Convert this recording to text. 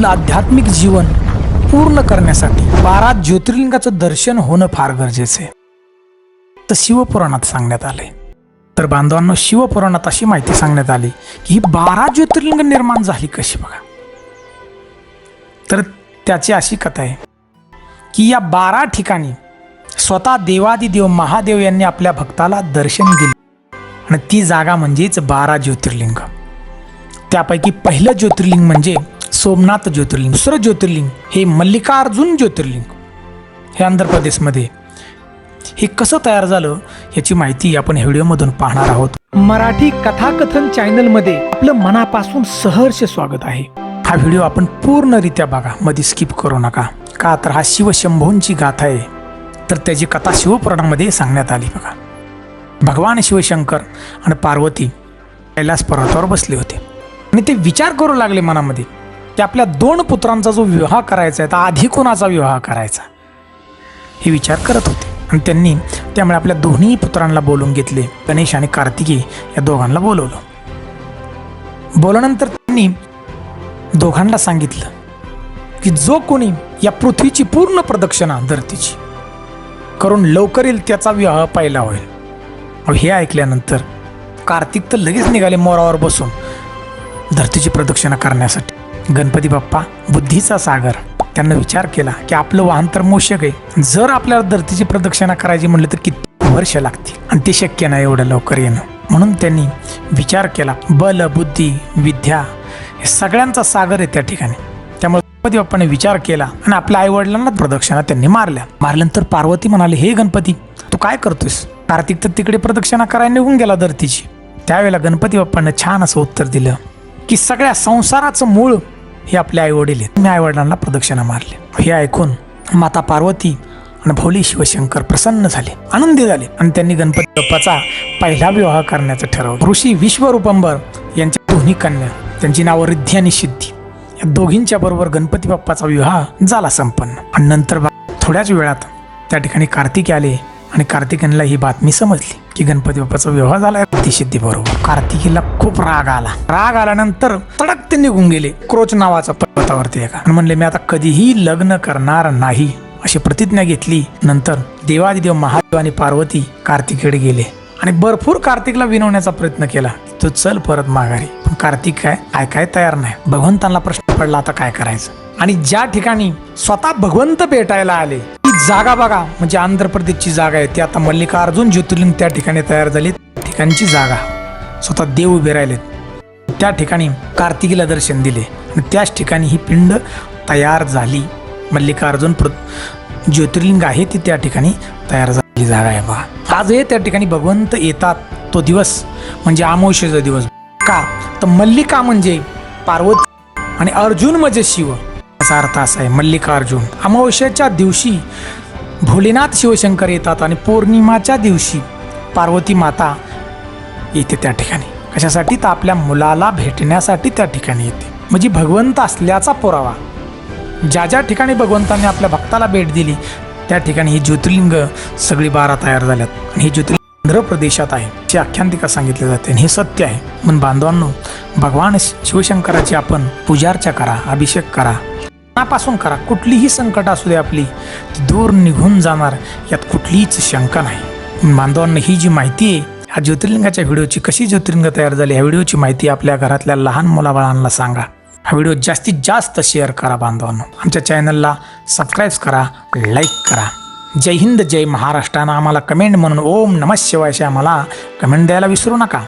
आपलं आध्यात्मिक जीवन पूर्ण करण्यासाठी बारा ज्योतिर्लिंगाचं दर्शन होणं फार गरजेचं आहे. तर शिवपुराणात सांगण्यात आले तर बांधवांनो शिवपुराणात अशी माहिती सांगण्यात आली की ही बारा ज्योतिर्लिंग निर्माण झाली कशी बघा. तर त्याची अशी कथा आहे की या बारा ठिकाणी स्वतः देवादिदेव महादेव यांनी आपल्या भक्ताला दर्शन दिले. आणि ती जागा म्हणजेच बारा ज्योतिर्लिंग. त्यापैकी पहिलं ज्योतिर्लिंग म्हणजे सोमनाथ ज्योतिर्लिंग दुसरं ज्योतिर्लिंग हे मल्लिकार्जुन ज्योतिर्लिंग हे आंध्र प्रदेशमध्ये. हे कसं तयार झालं याची माहिती आपण या व्हिडिओमधून पाहणार आहोत. मराठी कथाकथन चॅनलमध्ये आपलं मनापासून सहर्ष स्वागत आहे. हा व्हिडिओ आपण पूर्णरित्या बघा मध्ये स्किप करू नका. का तर हा शिवशंभूंची गाथा आहे. तर त्याची कथा शिवपुराणामध्ये सांगण्यात आली बघा. भगवान शिवशंकर आणि पार्वती कैलास पर्वतावर बसले होते. आणि ते विचार करू लागले मनामध्ये की आपल्या दोन पुत्रांचा जो विवाह करायचा आहे तर आधी कोणाचा विवाह करायचा? हे विचार करत होते. आणि त्यांनी त्यामुळे आपल्या दोन्ही पुत्रांना बोलून घेतले. गणेश आणि कार्तिकी या दोघांना बोलवलं. बोलल्यानंतर त्यांनी दोघांना सांगितलं की जो कोणी या पृथ्वीची पूर्ण प्रदक्षिणा धरतीची करून लवकर येईल त्याचा विवाह पहिला होईल. हे ऐकल्यानंतर कार्तिक तर लगेच निघाले मोरावर बसून धरतीची प्रदक्षिणा करण्यासाठी. गणपती बाप्पा बुद्धीचा सागर. त्यांना विचार केला की आपलं वाहन तर मोशक आहे. जर आपल्याला धरतीची प्रदक्षिणा करायची म्हणलं तर किती वर्ष लागतील? आणि ते शक्य नाही एवढं लवकर येणं. म्हणून त्यांनी विचार केला बल बुद्धी विद्या हे सगळ्यांचा सागर आहे त्या ठिकाणी. त्यामुळे गणपती बाप्पाने विचार केला आणि आपल्या आई वडिलांना प्रदक्षिणा त्यांनी मारल्या. मारल्यानंतर पार्वती म्हणाले हे गणपती तू काय करतोयस? कार्तिक तर तिकडे प्रदक्षिणा करायला निघून गेला धरतीची. त्यावेळेला गणपती बाप्पानं छान असं उत्तर दिलं की सगळ्या संसाराचं मूळ हे आपले आई वडील आहेत. मी आई वडिलांना प्रदक्षिणा मारले. हे ऐकून माता पार्वती आणि भोली शिवशंकर प्रसन्न झाले. आनंदी झाले. आणि त्यांनी गणपती बाप्पाचा पहिला विवाह करण्याचं ठरवलं. ऋषी विश्वरूपंबर यांच्या दोन्ही कन्या त्यांची नावं रिद्धी आणि सिद्धी या दोघींच्या बरोबर गणपती बाप्पाचा विवाह झाला संपन्न. आणि नंतर थोड्याच वेळात त्या ठिकाणी कार्तिकी आले. आणि कार्तिकेनला ही बातमी समजली की गणपती बाप्पाचा विवाह झाला सिद्धी बरोबर. कार्तिकीला खूप राग आला. राग आल्यानंतर तडक ते निघून गेले. क्रोच नावाचा पर्वतावरती एका. म्हणले मी आता कधीही लग्न करणार नाही. अशी प्रतिज्ञा घेतली. नंतर देवादिदेव महादेव आणि पार्वती कार्तिकेकडे गेले. आणि भरपूर कार्तिकला विनवण्याचा प्रयत्न केला. तो चल परत माघारी. पण कार्तिक काय? ऐकाय तयार नाही. भगवंतांना प्रश्न पडला आता काय करायचं? आणि ज्या ठिकाणी स्वतः भगवंत भेटायला आले जागा बघा. म्हणजे आंध्र प्रदेशची जागा आहे. ती आता मल्लिकार्जुन ज्योतिर्लिंग त्या ठिकाणी तयार झाली त्या ठिकाणची जागा. स्वतः देव उभे राहिलेत. त्या ठिकाणी कार्तिकीला दर्शन दिले. आणि त्याच ठिकाणी ही पिंड तयार झाली. मल्लिकार्जुन प्र ज्योतिर्लिंग आहे ती त्या ठिकाणी तयार झालेली जागा आहे बघा. आजही त्या ठिकाणी भगवंत येतात. तो दिवस म्हणजे आमोशेचा दिवस. का? तर मल्लिका म्हणजे पार्वती आणि अर्जुन म्हणजे शिव. याचा अर्थ असा आहे मल्लिकार्जुन अमावस्याच्या दिवशी भोलेनाथ शिवशंकर येतात आणि पौर्णिमाच्या दिवशी पार्वती माता येते त्या ठिकाणी. कशासाठी? तर आपल्या मुलाला भेटण्यासाठी त्या ठिकाणी येते. म्हणजे भगवंत असल्याचा पुरावा. ज्या ज्या ठिकाणी भगवंतांनी आपल्या भक्ताला भेट दिली त्या ठिकाणी ही ज्योतिर्लिंग सगळी बारा तयार झाल्यात. आणि ही ज्योतिर्लिंग आंध्र प्रदेशात आहे जे आख्यानतिका सांगितले जाते. आणि हे सत्य आहे. म्हणून बांधवांनो भगवान शिवशंकराची आपण पूजार्चा करा अभिषेक करा. मनापासून करा. कुठलीही संकट असू दे आपली. ती दूर निघून जाणार. यात कुठलीच शंका नाही. बांधवांना ही जी माहिती आहे ह्या ज्योतिर्लिंगाच्या व्हिडिओची कशी ज्योतिर्लिंग तयार झाली ह्या व्हिडिओची माहिती आपल्या घरातल्या लहान मुलाबाळांना सांगा. हा व्हिडिओ जास्तीत जास्त शेअर करा बांधवांनो. आमच्या चॅनलला सबस्क्राईब करा लाईक करा. जय हिंद जय महाराष्ट्रानं आम्हाला कमेंट म्हणून ओम नमः शिवाय आम्हाला कमेंट द्यायला विसरू नका.